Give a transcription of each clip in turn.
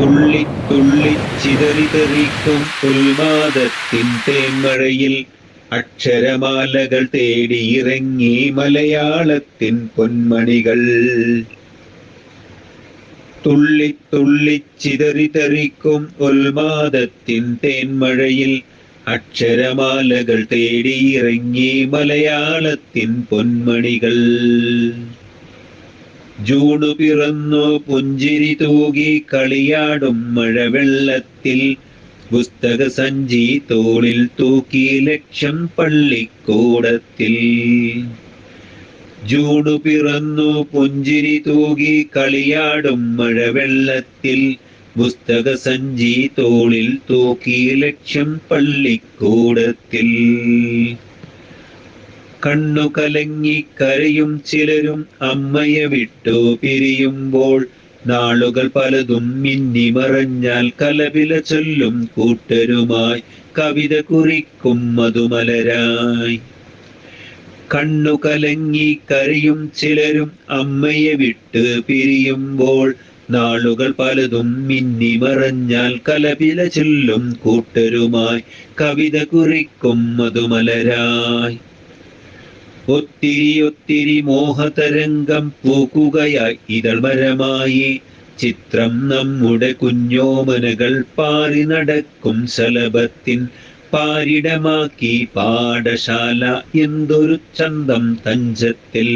തുള്ളി തുള്ളി ചിതറിതെറിക്കും ഉന്മാദത്തിൻ തേന്മഴയിൽ അക്ഷരമാലകൾ തേടിയിറങ്ങി മലയാളത്തിൻ പൊന്മണികൾ. തുള്ളി തുള്ളി ചിതറിതെറിക്കും ഉന്മാദത്തിൻ തേന്മഴയിൽ അക്ഷരമാലകൾ തേടിയിറങ്ങി മലയാളത്തിൻ പൊന്മണികൾ. ജൂണു പിറന്നു പുഞ്ചിരി തൂകി കളിയാടും മഴവെള്ളത്തിൽ. പുസ്തക സഞ്ചി തോളിൽ തൂക്കി ലക്ഷം പള്ളിക്കൂടത്തിൽ. ജൂണു പിറന്നു പുഞ്ചിരി തൂകി കളിയാടും മഴവെള്ളത്തിൽ. പുസ്തക സഞ്ചി തോളിൽ തൂക്കി ലക്ഷം പള്ളിക്കൂടത്തിൽ. കണ്ണു കലങ്ങി കരയും ചിലരും അമ്മയെ വിട്ടു പിരിയുമ്പോൾ. നാളുകൾ പലതും മിന്നി മറഞ്ഞാൽ കലപില ചൊല്ലും കൂട്ടരുമായി. കവിത കുറിക്കും മധുമലരായി. കണ്ണു കലങ്ങി കരയും ചിലരും അമ്മയെ വിട്ട് പിരിയുമ്പോൾ. നാളുകൾ പലതും മിന്നി മറഞ്ഞാൽ കലപില ചൊല്ലും കൂട്ടരുമായി. കവിത കുറിക്കും മധുമലരായി. ഒത്തിരി ഒത്തിരി മോഹതരംഗം പൂക്കുകയായി ഇതൾമരമായി ചിത്രം നമ്മുടെ കുഞ്ഞോമനകൾ പാറി നടക്കും ശലഭത്തിൻ പാരിടമാക്കി പാഠശാല എന്തൊരു ചന്തം തഞ്ചത്തിൽ.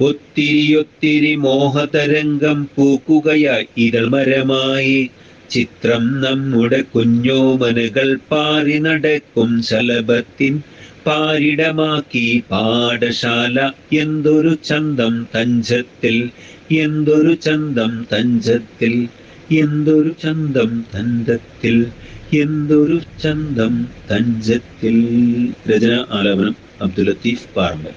ഒത്തിരി ഒത്തിരി മോഹതരംഗം പൂക്കുകയായി ഇതൾമരമായി ചിത്രം നമ്മുടെ കുഞ്ഞോമനുകൾ പാറി നടക്കും ശലഭത്തിൻ പാരിടമാക്കി. പാഠശാല എന്തൊരു ചന്തം തഞ്ചത്തിൽ എന്തൊരു ചന്തം തഞ്ചത്തിൽ എന്തൊരു ചന്തം തന്തത്തിൽ എന്തൊരു ചന്തം തഞ്ചത്തിൽ. രചന ആലാപനം അബ്ദുൽ ലത്തീഫ് പാർമൽ